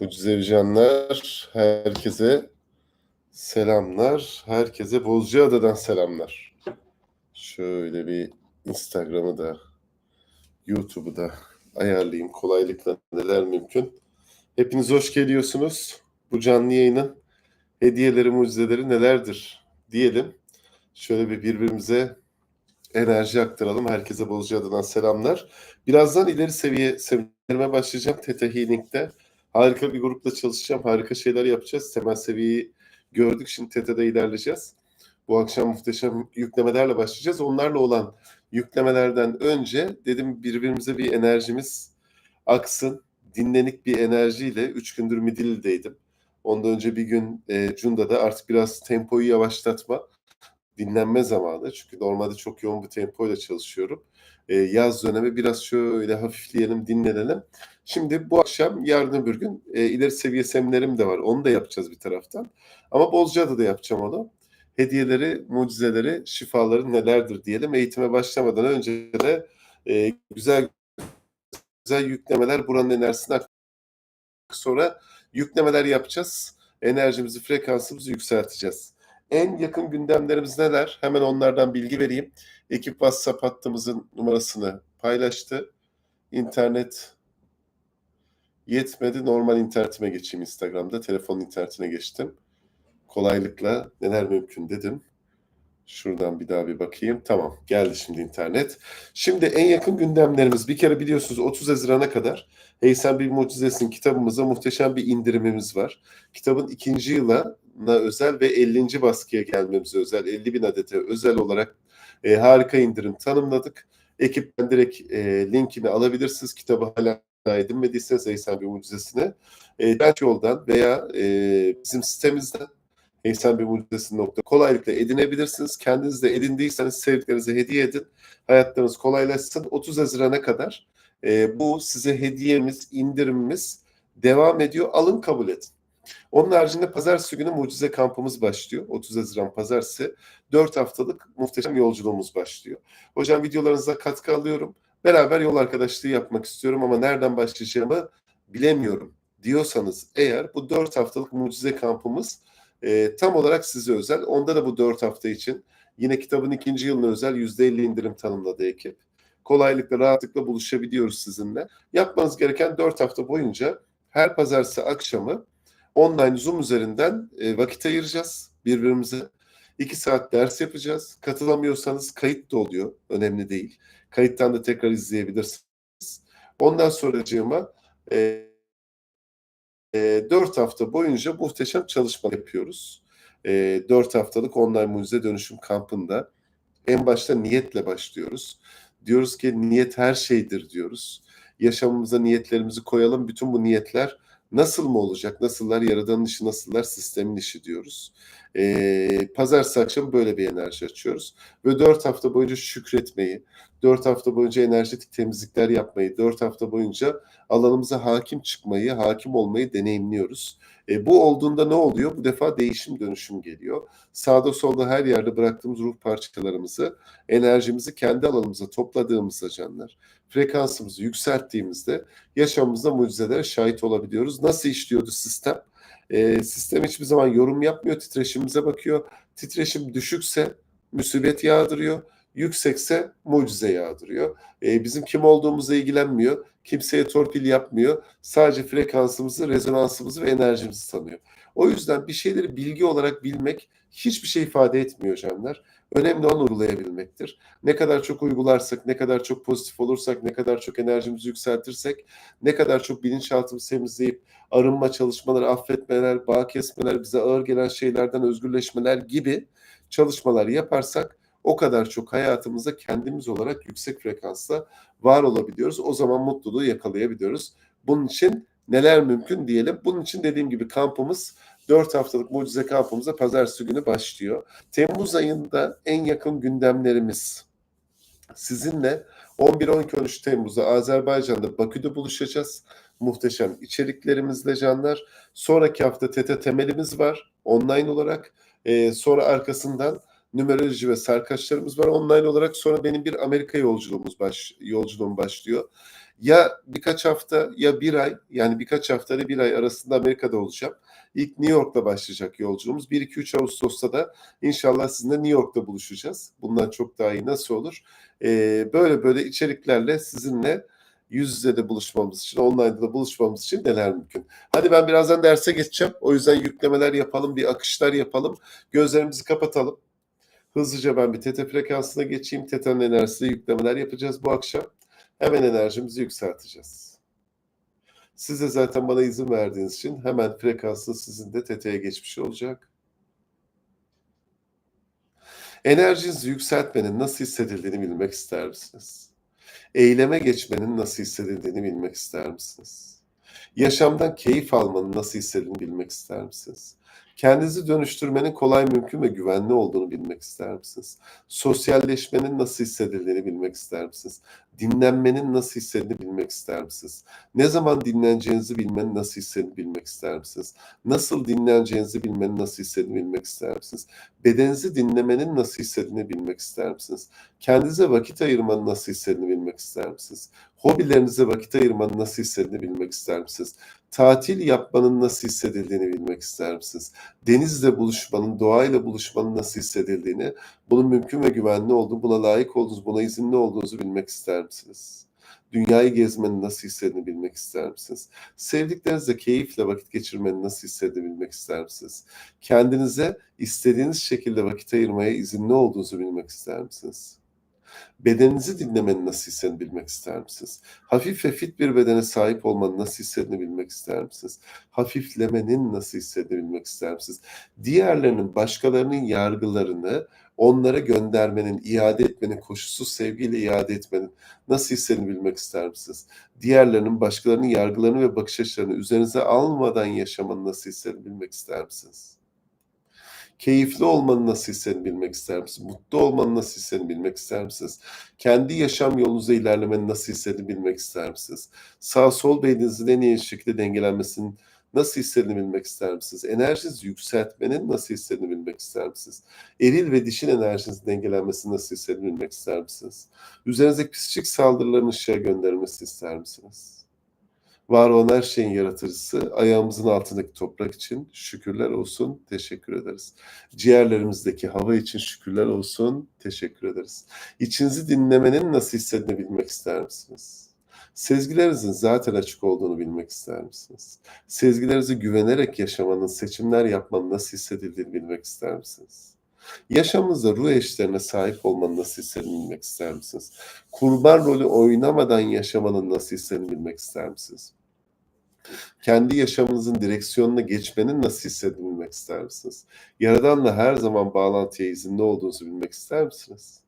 Mucizevicanlar, herkese selamlar. Herkese Bozcaada'dan selamlar. Şöyle bir Instagram'ı da, YouTube'u da ayarlayayım. Kolaylıkla neler mümkün. Hepiniz hoş geliyorsunuz. Bu canlı yayının hediyeleri, mucizeleri nelerdir diyelim. Şöyle bir birbirimize enerji aktaralım. Herkese Bozcaada'dan selamlar. Birazdan ileri seviye seminerime başlayacağım. Teta Healing'de. Harika bir grupla çalışacağım. Harika şeyler yapacağız. Temel seviyeyi gördük. Şimdi TETA'da ilerleyeceğiz. Bu akşam muhteşem yüklemelerle başlayacağız. Onlarla olan yüklemelerden önce dedim birbirimize bir enerjimiz aksın. Dinlenik bir enerjiyle 3 gündür Midilli'deydim. Ondan önce bir gün e, Cunda'da artık biraz tempoyu yavaşlatma, dinlenme zamanı. Çünkü normalde çok yoğun bir tempoyla çalışıyorum. E, yaz dönemi biraz şöyle hafifleyelim, dinlenelim. Şimdi bu akşam yarın öbür gün e, ileri seviye seminerim de var. Onu da yapacağız bir taraftan. Ama Bozcaada da yapacağım onu. Hediyeleri, mucizeleri, şifaları nelerdir diyelim. Eğitime başlamadan önce de e, güzel güzel yüklemeler buranın enerjisini sonra yüklemeler yapacağız. Enerjimizi, frekansımızı yükselteceğiz. En yakın gündemlerimiz neler? Hemen onlardan bilgi vereyim. Ekip WhatsApp hattımızın numarasını paylaştı. İnternet Yetmedi normal internetime geçeyim Instagram'da. Telefon internetine geçtim. Kolaylıkla neler mümkün dedim. Şuradan bir daha bir bakayım. Tamam geldi şimdi internet. Şimdi en yakın gündemlerimiz bir kere biliyorsunuz 30 Haziran'a kadar Hey Sen Bir Mucizesin kitabımıza muhteşem bir indirimimiz var. Kitabın ikinci yılına özel ve 50. baskıya gelmemize özel 50 bin adete özel olarak e, harika indirim tanımladık. Ekipten direkt e, linkini alabilirsiniz. Kitabı hala edinmediyseniz Eysen bir mucizesine e, yoldan veya e, bizim sitemizden Eysen bir mucizesi.com kolaylıkla edinebilirsiniz. Kendiniz de edindiyseniz sevdiklerinize hediye edin. Hayatlarınız kolaylaşsın. 30 Haziran'a kadar e, bu size hediyemiz, indirimimiz devam ediyor. Alın kabul edin. Onun haricinde pazartesi günü mucize kampımız başlıyor. 30 Haziran pazartesi. 4 haftalık muhteşem yolculuğumuz başlıyor. Hocam videolarınıza katkı alıyorum. Beraber yol arkadaşlığı yapmak istiyorum ama nereden başlayacağımı bilemiyorum diyorsanız eğer bu 4 haftalık mucize kampımız e, tam olarak size özel. Onda da bu 4 hafta için yine kitabın ikinci yılına özel %50 indirim tanımladı ekip. Kolaylıkla, rahatlıkla buluşabiliyoruz sizinle. Yapmanız gereken 4 hafta boyunca her pazartesi akşamı online Zoom üzerinden e, vakit ayıracağız birbirimize. 2 saat ders yapacağız. Katılamıyorsanız kayıt da oluyor. Önemli değil. Kayıttan da tekrar izleyebilirsiniz. Ondan sonracığıma e, e, 4 hafta boyunca muhteşem çalışma yapıyoruz. E, 4 haftalık online mucize dönüşüm kampında en başta niyetle başlıyoruz. Diyoruz ki niyet her şeydir diyoruz. Yaşamımıza niyetlerimizi koyalım. Bütün bu niyetler nasıl mı olacak? Nasıllar? Yaradanın işi nasıllar? Sistemin işi diyoruz. E, pazartesi akşam böyle bir enerji açıyoruz. Ve dört hafta boyunca şükretmeyi, dört hafta boyunca enerjetik temizlikler yapmayı, dört hafta boyunca alanımıza hakim çıkmayı, hakim olmayı deneyimliyoruz. E, bu olduğunda ne oluyor? Bu defa değişim dönüşüm geliyor. Sağda solda her yerde bıraktığımız ruh parçalarımızı, enerjimizi kendi alanımıza topladığımızda canlar, frekansımızı yükselttiğimizde yaşamımızda mucizelere şahit olabiliyoruz. Nasıl işliyordu sistem? E, sistem hiçbir zaman yorum yapmıyor, titreşimimize bakıyor. Titreşim düşükse musibet yağdırıyor, yüksekse mucize yağdırıyor. E, bizim kim olduğumuza ilgilenmiyor, kimseye torpil yapmıyor. Sadece frekansımızı, rezonansımızı ve enerjimizi tanıyor. O yüzden bir şeyleri bilgi olarak bilmek hiçbir şey ifade etmiyor canlar. Önemli olan uygulayabilmektir. Ne kadar çok uygularsak, ne kadar çok pozitif olursak, ne kadar çok enerjimizi yükseltirsek, ne kadar çok bilinçaltımızı temizleyip arınma çalışmaları, affetmeler, bağ kesmeler, bize ağır gelen şeylerden özgürleşmeler gibi çalışmalar yaparsak o kadar çok hayatımızda kendimiz olarak yüksek frekansla var olabiliyoruz. O zaman mutluluğu yakalayabiliyoruz. Bunun için neler mümkün diyelim. Bunun için dediğim gibi kampımız 4 haftalık mucize kampımıza pazartesi günü başlıyor. Temmuz ayında en yakın gündemlerimiz sizinle 11-12-13 Temmuz'da Azerbaycan'da Bakü'de buluşacağız. Muhteşem içeriklerimizle canlar. Sonraki hafta TETE temelimiz var online olarak. Ee, sonra arkasından numeroloji ve sarkaçlarımız var online olarak. Sonra benim bir Amerika yolculuğumuz baş, yolculuğum başlıyor. Ya birkaç hafta ya bir ay yani birkaç hafta ile bir ay arasında Amerika'da olacağım. İlk New York'ta başlayacak yolculuğumuz. 1-2-3 Ağustos'ta da inşallah sizinle New York'ta buluşacağız. Bundan çok daha iyi nasıl olur? Ee, böyle böyle içeriklerle sizinle yüz yüze de buluşmamız için, online'da da buluşmamız için neler mümkün. Hadi ben birazdan derse geçeceğim. O yüzden yüklemeler yapalım, bir akışlar yapalım. Gözlerimizi kapatalım. Hızlıca ben bir teta frekansına geçeyim. Teta'nın enerjisiyle yüklemeler yapacağız bu akşam. Hemen enerjimizi yükselteceğiz. Siz de zaten bana izin verdiğiniz için hemen frekansın sizin de teta'ya geçmiş olacak. Enerjinizi yükseltmenin nasıl hissedildiğini bilmek ister misiniz? Eyleme geçmenin nasıl hissedildiğini bilmek ister misiniz? Yaşamdan keyif almanın nasıl hissedildiğini bilmek ister misiniz? Kendinizi dönüştürmenin kolay, mümkün ve güvenli olduğunu bilmek ister misiniz? Sosyalleşmenin nasıl hissedildiğini bilmek ister misiniz? Dinlenmenin nasıl hissedildiğini bilmek ister misiniz? Ne zaman dinleneceğinizi bilmenin nasıl hissedildiğini bilmek ister misiniz? Nasıl dinleneceğinizi bilmenin nasıl hissedildiğini bilmek ister misiniz? Bedeninizi dinlemenin nasıl hissedildiğini bilmek ister misiniz? Kendinize vakit ayırmanın nasıl hissedildiğini bilmek ister misiniz? Hobilerinize vakit ayırmanın nasıl hissedildiğini bilmek ister misiniz? Tatil yapmanın nasıl hissedildiğini bilmek ister misiniz? Denizle buluşmanın, doğayla buluşmanın nasıl hissedildiğini, bunun mümkün ve güvenli olduğunu, buna layık olduğunuzu, buna izinli olduğunuzu bilmek ister misiniz? Dünyayı gezmenin nasıl hissettiğini bilmek ister misiniz? Sevdiklerinizle keyifle vakit geçirmenin nasıl hissettiğini bilmek ister misiniz? Kendinize istediğiniz şekilde vakit ayırmaya izinli olduğunuzu bilmek ister misiniz? Bedeninizi dinlemenin nasıl hissettiğini bilmek ister misiniz? Hafif ve fit bir bedene sahip olmanın nasıl hissettiğini bilmek ister misiniz? Hafiflemenin nasıl hissettiğini bilmek ister misiniz? Diğerlerinin, başkalarının yargılarını onlara göndermenin, iade etmenin, koşulsuz sevgiyle iade etmenin nasıl hissettiğini bilmek ister misiniz? Diğerlerinin, başkalarının yargılarını ve bakış açılarını üzerinize almadan yaşamanın nasıl hissettiğini bilmek ister misiniz? Keyifli olmanın nasıl hissettiğini bilmek ister misiniz? Mutlu olmanın nasıl hissettiğini bilmek ister misiniz? Kendi yaşam yolunuza ilerlemenin nasıl hissettiğini bilmek ister misiniz? Sağ sol beyninizin en iyi şekilde dengelenmesinin nasıl hissettiğini bilmek ister misiniz? Enerjinizi yükseltmenin nasıl hissettiğini bilmek ister misiniz? Eril ve dişil enerjinizin dengelenmesini nasıl hissettiğini bilmek ister misiniz? Üzerinizdeki psikik saldırıların ışığa gönderilmesini ister misiniz? Var olan her şeyin yaratıcısı, ayağımızın altındaki toprak için şükürler olsun, teşekkür ederiz. Ciğerlerimizdeki hava için şükürler olsun, teşekkür ederiz. İçinizi dinlemenin nasıl hissettiğini bilmek ister misiniz? Sezgilerinizin zaten açık olduğunu bilmek ister misiniz? Sezgilerinize güvenerek yaşamanın, seçimler yapmanın nasıl hissedildiğini bilmek ister misiniz? Yaşamınızda ruh eşlerine sahip olmanın nasıl hissettiğini bilmek ister misiniz? Kurban rolü oynamadan yaşamanın nasıl hissettiğini bilmek ister misiniz? Kendi yaşamınızın direksiyonuna geçmenin nasıl hissettiğini bilmek ister misiniz? Yaradanla her zaman bağlantıya izinli olduğunuzu bilmek ister misiniz?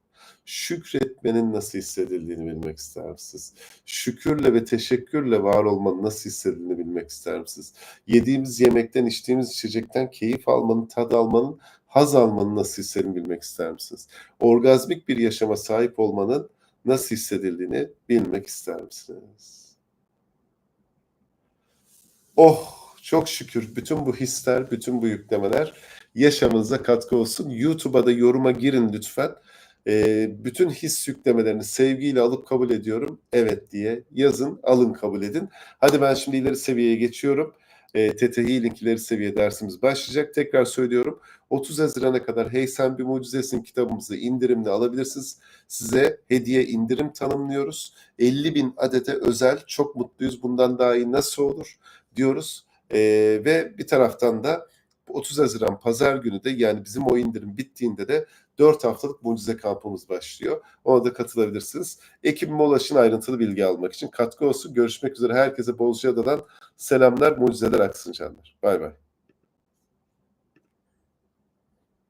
Şükretmenin nasıl hissedildiğini bilmek ister misiniz? Şükürle ve teşekkürle var olmanın nasıl hissedildiğini bilmek ister misiniz? Yediğimiz yemekten, içtiğimiz içecekten keyif almanın, tad almanın, haz almanın nasıl hissedildiğini bilmek ister misiniz? Orgazmik bir yaşama sahip olmanın nasıl hissedildiğini bilmek ister misiniz? Oh çok şükür bütün bu hisler, bütün bu yüklemeler yaşamınıza katkı olsun. YouTube'a da yoruma girin lütfen. Ee, bütün his yüklemelerini sevgiyle alıp kabul ediyorum. Evet diye yazın, alın kabul edin. Hadi ben şimdi ileri seviyeye geçiyorum. E, TT Healing ileri seviye dersimiz başlayacak. Tekrar söylüyorum. 30 Haziran'a kadar Hey Sen Bir Mucizesin kitabımızı indirimle alabilirsiniz. Size hediye indirim tanımlıyoruz. 50 bin adete özel. Çok mutluyuz. Bundan daha iyi nasıl olur diyoruz. E, ve bir taraftan da 30 Haziran pazar günü de yani bizim o indirim bittiğinde de 4 haftalık mucize kampımız başlıyor. Ona da katılabilirsiniz. Ekibime ulaşın ayrıntılı bilgi almak için katkı olsun. Görüşmek üzere. Herkese Bozcaada'dan selamlar, mucizeler aksın canlar. Bay bay.